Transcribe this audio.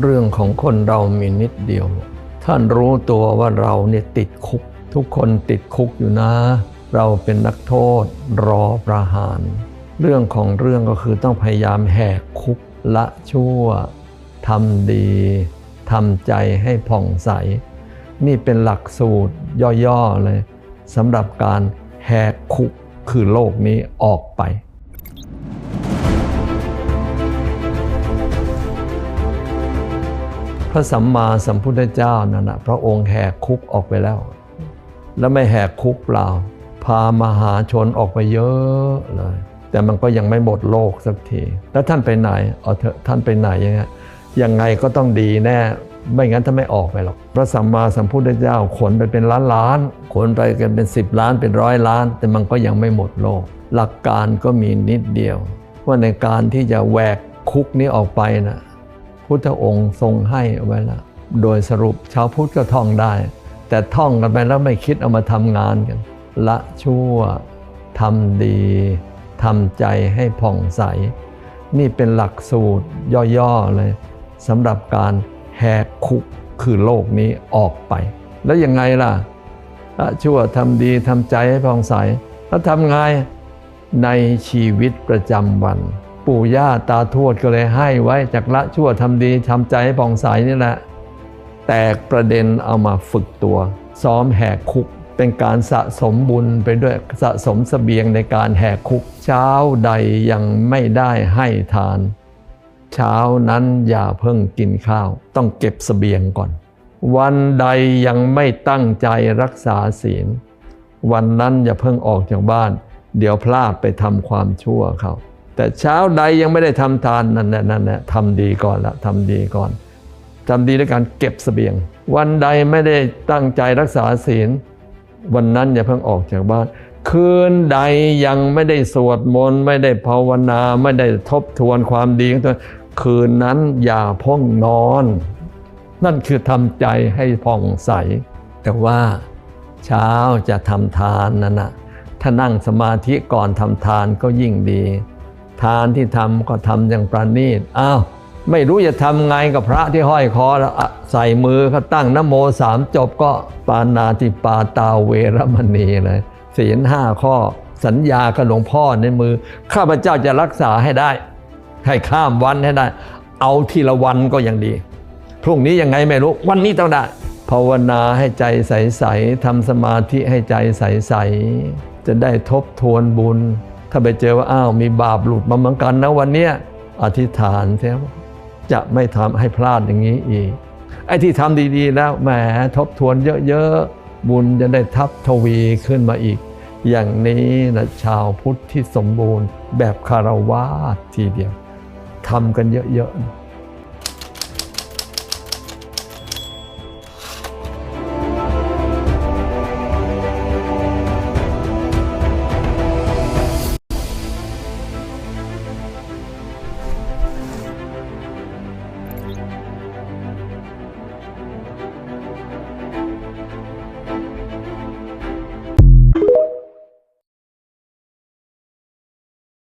เรื่องของคนเรามีนิดเดียว ท่านรู้ตัวว่าเราเนี่ยติดคุก ทุกคนติดคุกอยู่นะ เราเป็นนักโทษรอประหาร เรื่องของเรื่องก็คือต้องพยายามแหกคุกละชั่วทำดีทำใจให้ผ่องใส นี่เป็นหลักสูตรย่อๆเลยสำหรับการแหกคุกคือโลกนี้ออกไป พระสัมมาสัมพุทธเจ้านั่นนะพระองค์แหกคุกออกไปแล้ว แล้วไม่แหกคุกเปล่า พามหาชนออกไปเยอะเลย แต่มันก็ยังไม่หมดโลกสักที แล้วท่านไปไหนเอาเถอะท่านไปไหนยังไงยังไงก็ต้องดีแน่ไม่งั้นท่านไม่ออกไปหรอก พระสัมมาสัมพุทธเจ้าขนไปเป็นล้านล้าน ขนไปกันเป็น 10 ล้านเป็นร้อยล้าน แต่มันก็ยังไม่หมดโลก หลักการก็มีนิดเดียว ว่าในการที่จะแหวกคุกนี้ออกไปนะ พุทธองค์ทรงให้เอาไว้แล้วโดยสรุปชาวพุทธก็ท่องได้ แต่ท่องกันไปแล้วไม่คิดเอามาทำงานกัน ละชั่วทำดีทำใจให้ผ่องใส นี่เป็นหลักสูตรย่อๆเลยสำหรับการแหกคุกคือโลกนี้ออกไป แล้วยังไงล่ะละชั่วทำดีทำใจให้ผ่องใสแล้วทำไงในชีวิตประจำวัน ปู่ย่าตาทวดก็เลยให้ไว้จากละชั่วทำดีทำใจให้ผ่องใสนี่แหละ แตกประเด็นเอามาฝึกตัว ซ้อมแหกคุก เป็นการสะสมบุญไปด้วยสะสมสเสบียงในการแหกคุก เช้าใดยังไม่ได้ให้ทาน เช้านั้นอย่าเพิ่งกินข้าว ต้องเก็บสเสบียงก่อน วันใดยังไม่ตั้งใจรักษาศีล วันนั้นอย่าเพิ่งออกจากบ้าน เดี๋ยวพลาดไปทำความชั่วเขา แต่เช้าใดยังไม่ได้ทำทานนั่นแหละนั่นแหละทำดีก่อนละทำดีก่อนทำดีด้วยการเก็บเสบียง วันใดไม่ได้ตั้งใจรักษาศีล วันนั้นอย่าเพิ่งออกจากบ้าน คืนใดยังไม่ได้สวดมนต์ไม่ได้ภาวนา ไม่ได้ทบทวนความดีของตัวคืนนั้นอย่าพ่งนอน นั่นคือทำใจให้ผ่องใส แต่ว่าเช้าจะทำทานนั่นนะถ้านั่งสมาธิก่อนทำทานก็ยิ่งดี ทานที่ทำก็ทำอย่างประณีตอ้าวไม่รู้จะทำไงกับพระที่ห้อยคอแล้วอใส่มือเขาตั้งนโมสามจบก็ปานาติปาตาเวรมณีเลยศีลห้าข้อสัญญากับหลวงพ่อในมือ ข้าพเจ้าจะรักษาให้ได้ ให้ข้ามวันให้ได้ เอาทีละวันก็ยังดี พรุ่งนี้ยังไงไม่รู้ วันนี้ต้องได้ ภาวนาให้ใจใส ๆทำสมาธิให้ใจใส ๆ จะได้ทบทวนบุญ ถ้าไปเจอว่าอ้าวมีบาปหลุดมาเหมือนกันนะวันเนี้ยอธิษฐานเสียว่าจะไม่ทำให้พลาดอย่างนี้อีก ไอ้ที่ทำดีๆ แล้วแหมทบทวนเยอะๆ บุญจะได้ทับทวีขึ้นมาอีก อย่างนี้นะชาวพุทธที่สมบูรณ์แบบคารวาสทีเดียวทำกันเยอะๆ